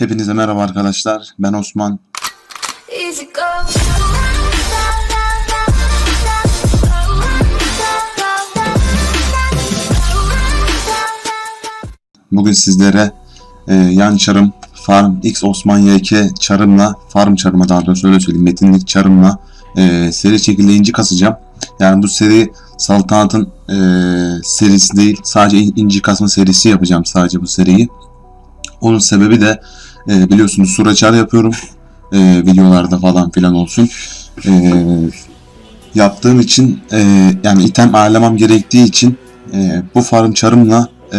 Hepinize merhaba arkadaşlar. Ben Osman. Bugün sizlere e, yan çarım Farm X Osman YK çarımla Farm çarıma daha doğrusu öyle söyleyeyim metinlik çarımla e, seri şekilde inci kasacağım. Yani bu seri Saltanat'ın e, serisi değil sadece in- inci kasma serisi yapacağım sadece bu seriyi. Onun sebebi de e, biliyorsunuz sura çar yapıyorum e, videolarda falan filan olsun. E, yaptığım için e, yani item ayarlamam gerektiği için e, bu farm çarımla e,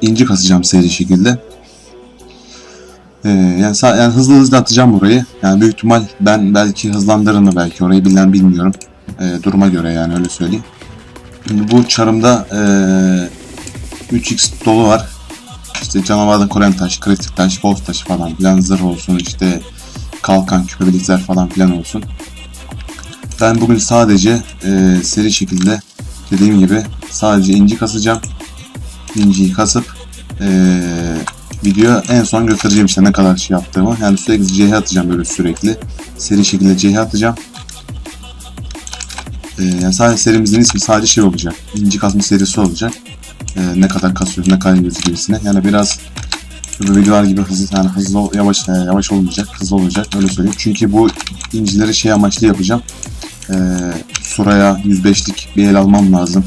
inci kasacağım seri şekilde. E, yani, yani hızlı hızlı atacağım burayı. Yani büyük ihtimal ben belki hızlandırırım da belki orayı bilen bilmiyorum. E, duruma göre yani öyle söyleyeyim. Şimdi bu çarımda e, 3x dolu var. İşte canavardan koren taş, kritik taş, boss taşı falan filan zırh olsun işte kalkan küpelikler falan filan olsun. Ben bugün sadece e, seri şekilde dediğim gibi sadece inci kasacağım. İnciyi kasıp e, video en son göstereceğim işte ne kadar şey yaptığımı. Yani sürekli CH atacağım böyle sürekli. Seri şekilde CH atacağım. E, yani sadece serimizin ismi sadece şey olacak. İnci kasma serisi olacak. E, ne kadar kasıyoruz, ne kadar yiyoruz gibisine. Yani biraz videolar gibi hızlı yani hızlı yavaş e, yavaş olmayacak, hızlı olacak öyle söyleyeyim. Çünkü bu incileri şey amaçlı yapacağım. E, Suraya 105'lik bir el almam lazım.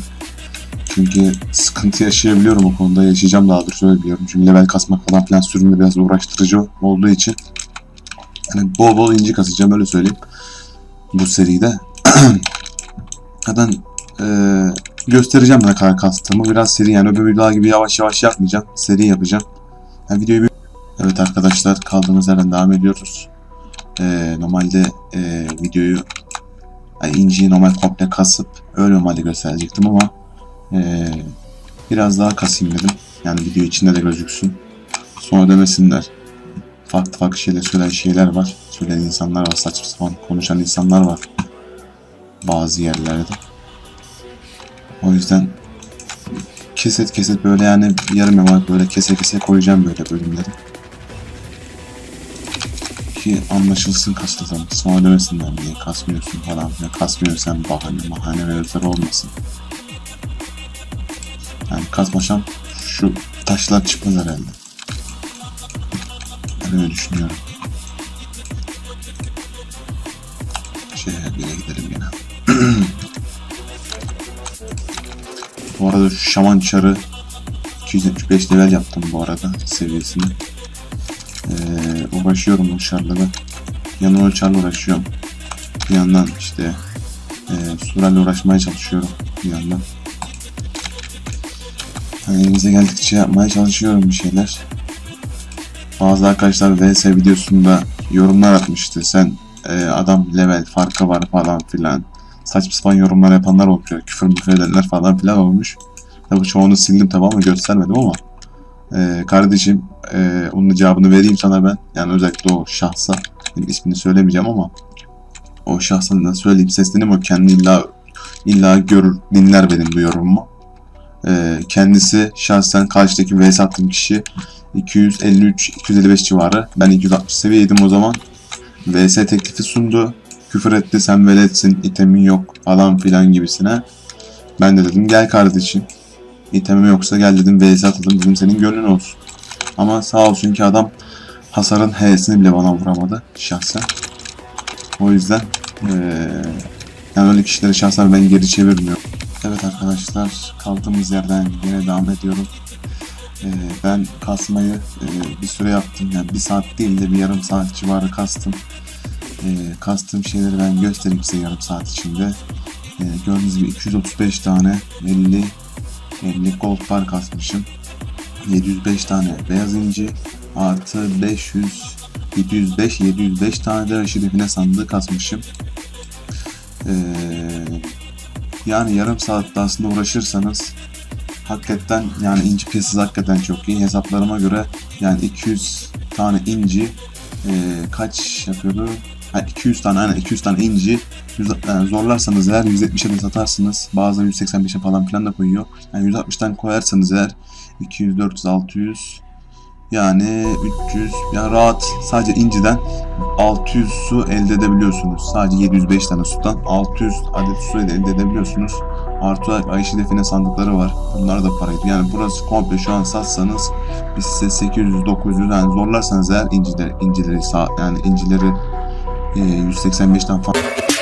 Çünkü sıkıntı yaşayabiliyorum o konuda. Yaşayacağım daha doğrusu öyle biliyorum. Çünkü level kasmak falan filan sürümde biraz uğraştırıcı olduğu için. Yani bol bol inci kasacağım öyle söyleyeyim. Bu seride. Zaten e, göstereceğim ne kadar kastığımı. Biraz seri yani öbür videolar gibi yavaş yavaş yapmayacağım. Seri yapacağım. Yani videoyu bir... Evet arkadaşlar kaldığımız yerden devam ediyoruz. E, normalde e, videoyu yani inciyi normal komple kasıp öyle normalde gösterecektim ama ee, biraz daha kasayım dedim. Yani video içinde de gözüksün. Sonra demesinler. Farklı farklı şeyler söyleyen şeyler var. Söyleyen insanlar var. Saçma sapan konuşan insanlar var. Bazı yerlerde. O yüzden keset keset böyle yani yarım yamalak böyle kese kese koyacağım böyle bölümleri. Ki anlaşılsın kasıldığım. Sonra demesinler niye kasmıyorsun falan. Ya kasmıyorsan bahane mahane ve özel olmasın. Yani kasmaşam şu taşlar çıkmaz herhalde. Ben öyle düşünüyorum. Bu arada şu şaman çarı 275 level yaptım bu arada seviyesini. Ee, uğraşıyorum bu çarla da. Yanına o çarla uğraşıyorum. Bir yandan işte e, surayla uğraşmaya çalışıyorum bir yandan. Hani elimize geldikçe yapmaya çalışıyorum bir şeyler. Bazı arkadaşlar VS videosunda yorumlar atmıştı. Sen e, adam level farkı var falan filan. Saçma sapan yorumlar yapanlar. Yani Küfür müfür edenler falan filan olmuş. Tabii çoğunu sildim tabi ama göstermedim ama. E, kardeşim e, onun cevabını vereyim sana ben. Yani özellikle o şahsa. İsmini söylemeyeceğim ama. O şahsa da söyleyeyim sesleneyim o kendi illa illa görür dinler benim bu yorumumu. Ee, kendisi şahsen karşıdaki vs attığım kişi 253-255 civarı. Ben 260 seviyeydim o zaman. VS teklifi sundu. Küfür etti sen veletsin itemin yok falan filan gibisine. Ben de dedim gel kardeşim. İtemim yoksa gel dedim VS atalım dedim senin gönlün olsun. Ama sağ olsun ki adam hasarın H'sini bile bana vuramadı şahsen. O yüzden ee, yani öyle kişileri şahsen ben geri çevirmiyorum. Evet arkadaşlar kaldığımız yerden yine devam ediyorum. Ben kasmayı bir süre yaptım. Yani bir saat değil de bir yarım saat civarı kastım. Ee, kastığım şeyleri ben göstereyim size yarım saat içinde. Ee, gördüğünüz gibi 235 tane 50 50 gold bar kasmışım. 705 tane beyaz inci artı 500 705 705 tane de aşı define sandığı kasmışım. Ee, yani yarım saatte aslında uğraşırsanız hakikaten yani inci piyasası hakikaten çok iyi. Hesaplarıma göre yani 200 tane inci e, kaç yapıyordu? Ha, 200 tane aynen 200 tane inci yani zorlarsanız eğer 170'e de satarsınız. Bazıları 185'e falan filan da koyuyor. Yani 160'tan koyarsanız eğer 200, 400, 600 Yani 300 yani rahat sadece inciden 600 su elde edebiliyorsunuz. Sadece 705 tane sudan 600 adet su elde edebiliyorsunuz. Artı Ayşe define sandıkları var. Bunlar da paraydı. Yani burası komple şu an satsanız biz size 800 900 yani zorlarsanız eğer incileri incileri yani incileri e, 185'ten falan